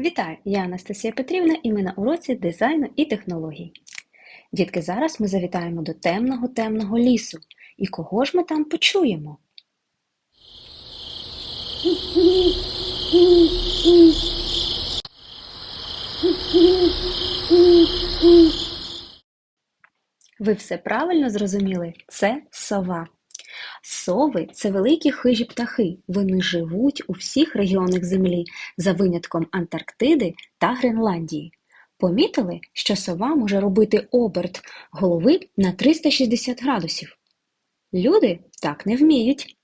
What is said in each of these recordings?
Вітаю! Я Анастасія Петрівна і ми на уроці дизайну і технологій. Дітки, зараз ми завітаємо до темного темного лісу. І кого ж ми там почуємо? Ви все правильно зрозуміли? Це сова. Сови це великі хижі птахи. Вони живуть у всіх регіонах Землі, за винятком Антарктиди та Гренландії. Помітили, що сова може робити оберт голови на 360 градусів. Люди так не вміють.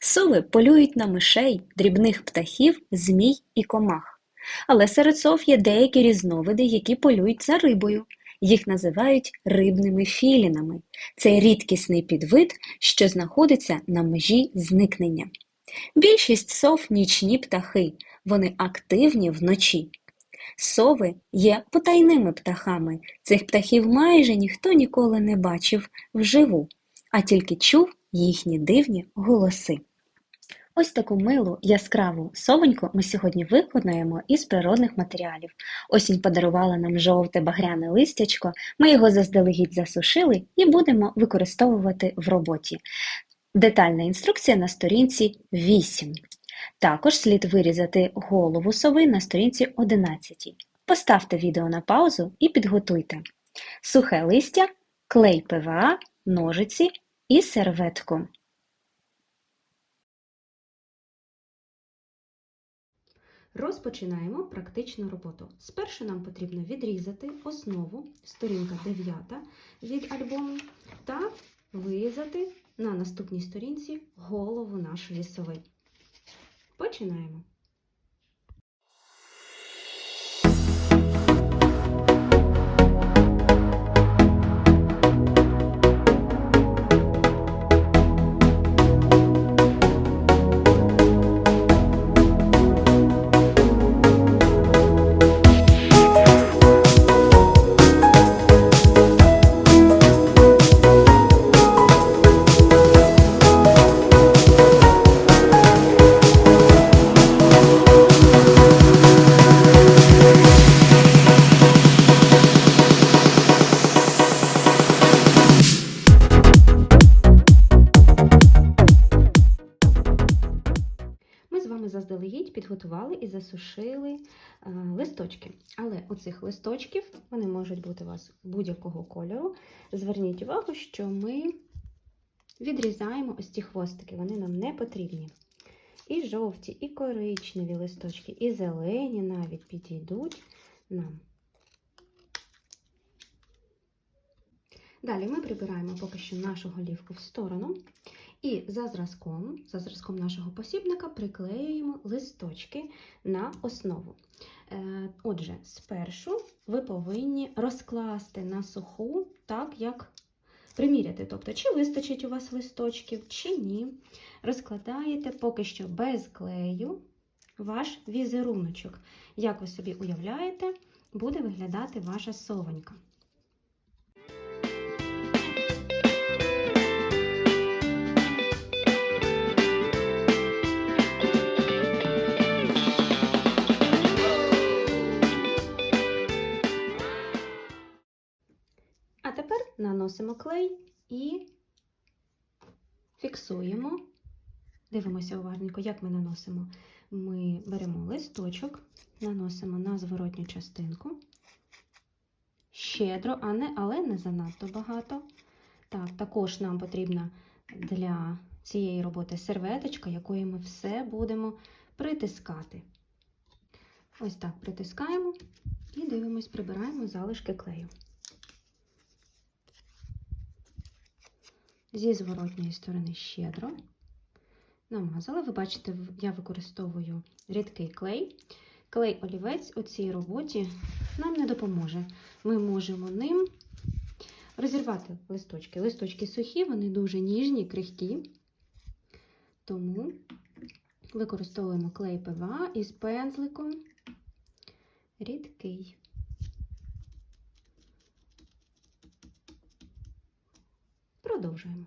Сови полюють на мишей, дрібних птахів, змій і комах. Але серед сов є деякі різновиди, які полюють за рибою. Їх називають рибними філінами. Це рідкісний підвид, що знаходиться на межі зникнення. Більшість сов нічні птахи, вони активні вночі. Сови є потайними птахами. Цих птахів майже ніхто ніколи не бачив вживу, а тільки чув їхні дивні голоси. Ось таку милу яскраву совоньку ми сьогодні виконаємо із природних матеріалів. Осінь подарувала нам жовте багряне листячко, ми його заздалегідь засушили і будемо використовувати в роботі. Детальна інструкція на сторінці 8. Також слід вирізати голову сови на сторінці 11. Поставте відео на паузу і підготуйте сухе листя, клей ПВА, ножиці і серветку. Розпочинаємо практичну роботу. Спершу нам потрібно відрізати основу, сторінка 9 від альбому, та вирізати на наступній сторінці голову нашої сови. Починаємо. З вами заздалегідь підготували і засушили е, листочки. Але у цих листочків вони можуть бути у вас будь-якого кольору. Зверніть увагу, що ми відрізаємо ось ці хвостики, вони нам не потрібні. І жовті, і коричневі листочки, і зелені навіть підійдуть нам. Далі ми прибираємо поки що нашу голівку в сторону. І за зразком, за зразком нашого посібника приклеюємо листочки на основу. Е, Отже, спершу ви повинні розкласти на суху, так як приміряти. Тобто, чи вистачить у вас листочків, чи ні. Розкладаєте поки що без клею ваш візеруночок. Як ви собі уявляєте, буде виглядати ваша совонька. Наносимо клей і фіксуємо. Дивимося уважненько, як ми наносимо. Ми беремо листочок, наносимо на зворотню частинку. Щедро, а не, але не занадто багато. Так, також нам потрібна для цієї роботи серветочка, якою ми все будемо притискати. Ось так притискаємо і дивимось, прибираємо залишки клею. Зі зворотньої сторони щедро намазала. Ви бачите, я використовую рідкий клей. Клей олівець у цій роботі нам не допоможе. Ми можемо ним розірвати листочки. Листочки сухі, вони дуже ніжні, крихкі, тому використовуємо клей ПВА із пензликом рідкий. Продовжуємо.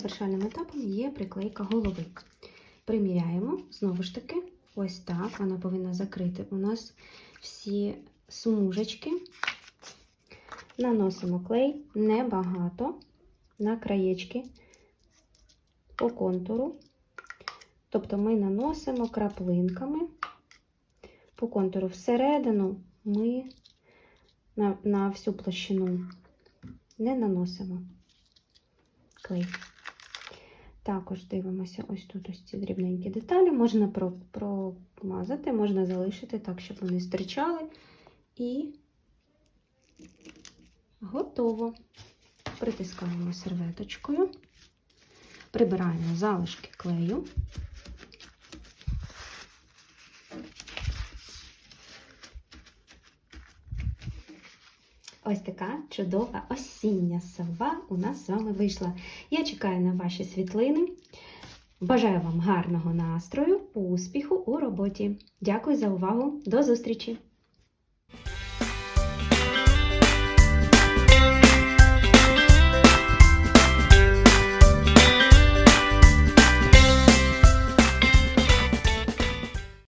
Завершальним етапом є приклейка голови. Приміряємо, знову ж таки, ось так. Вона повинна закрити у нас всі смужечки. Наносимо клей небагато на краєчки по контуру. Тобто ми наносимо краплинками по контуру всередину ми на, на всю площину не наносимо клей. Також дивимося ось тут ось ці дрібненькі деталі. Можна промазати, можна залишити так, щоб вони стирчали. І готово. Притискаємо серветочкою, прибираємо залишки клею. Ось така чудова осіння сова у нас з вами вийшла. Я чекаю на ваші світлини. Бажаю вам гарного настрою, успіху у роботі. Дякую за увагу. До зустрічі!